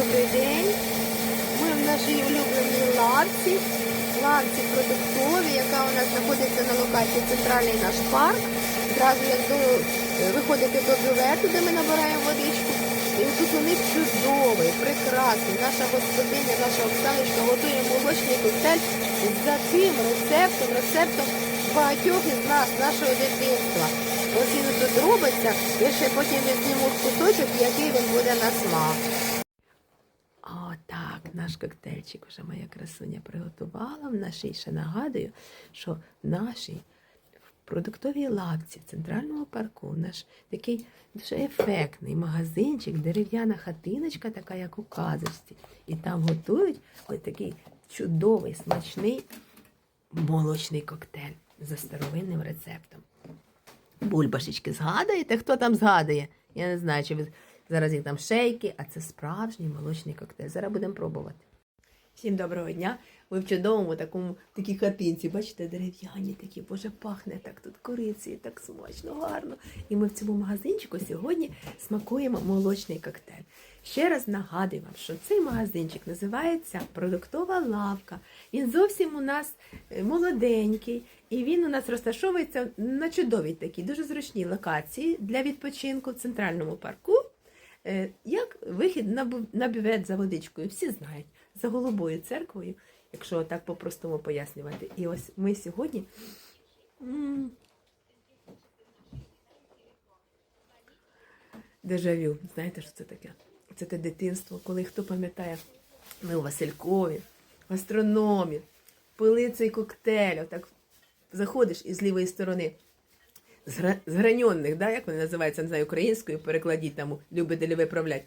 добрий день. Ми в нашій улюбленій лавці, лавці продуктові, яка у нас знаходиться на локації Центральний наш парк. Зразу як до, е, виходити до бюлету, де ми набираємо водичку. І тут у них чудовий, прекрасний. Наша господиня, наша Оксаночка готує молочний коктейль за тим рецептом, рецептом багатьох із нас, нашого дитинства. Ось він тут робиться, я ще потім відзніму куточок, який він буде на смак. О, так, наш коктейльчик вже моя красуня приготувала. В нашій ще нагадую, що в нашій в продуктовій лавці в центральному парку наш такий дуже ефектний магазинчик, дерев'яна хатиночка, така як у казочці. І там готують ось такий чудовий, смачний молочний коктейль за старовинним рецептом. Бульбашечки згадаєте? Хто там згадує? Я не знаю, чи ви зараз їх там шейки, а це справжній молочний коктейль. Зараз будемо пробувати. Всім доброго дня. Ми в чудовому такому такій хатинці, бачите, дерев'яні такі, боже, пахне так тут корицею, так смачно, гарно. І ми в цьому магазинчику сьогодні смакуємо молочний коктейль. Ще раз нагадую вам, що цей магазинчик називається Продуктова лавка. Він зовсім у нас е, молоденький, і він у нас розташовується на чудовій такій, дуже зручній локації для відпочинку в центральному парку. Е, Як вихід на бювет за водичкою, всі знають, за голубою церквою, якщо так по-простому пояснювати. І ось ми сьогодні. Дежавю. Знаєте, що це таке? Це те дитинство, коли хто пам'ятає, ми у Василькові, в гастрономі, пили цей коктейль, отак заходиш із лівої сторони. З, гра... да, як вони називаються, не знаю, українською, перекладіть там, любите ли виправлять.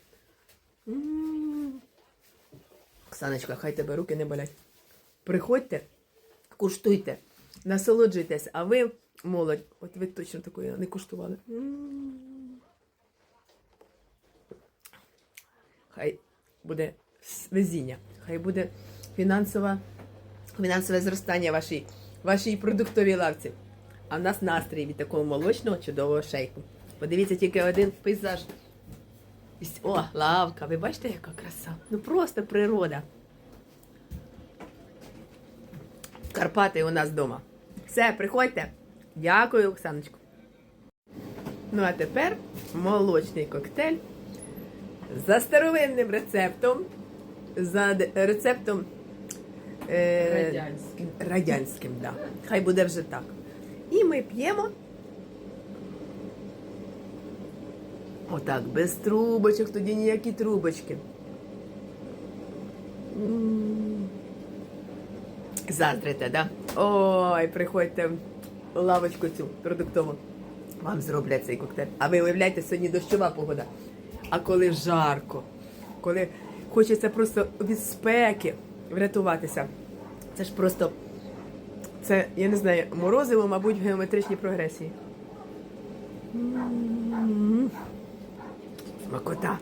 Оксаночка, хай тебе руки не болять. Приходьте, куштуйте, насолоджуйтесь, а ви, молодь, от ви точно такої не куштували. Хай буде везіння, хай буде фінансове зростання вашій, вашій продуктовій лавці. А в нас настрій від такого молочного чудового шейку. Подивіться тільки один пейзаж. О, лавка, ви бачите, яка краса? Ну просто природа. Карпати у нас вдома. Все, приходьте. Дякую, Оксаночку. Ну а тепер молочний коктейль за старовинним рецептом. За рецептом е, Радянським. радянським, да. Хай буде вже так. І ми п'ємо. Отак, без трубочок, тоді ніякі трубочки. Заздрите, да? Ой, приходьте в лавочку цю продуктову. Вам зроблять цей коктейль. А ви уявляєте, сьогодні дощова погода. А коли жарко, коли хочеться просто від спеки врятуватися. Це ж просто, це, я не знаю, морозиво, мабуть, в геометричній прогресії. Смакота.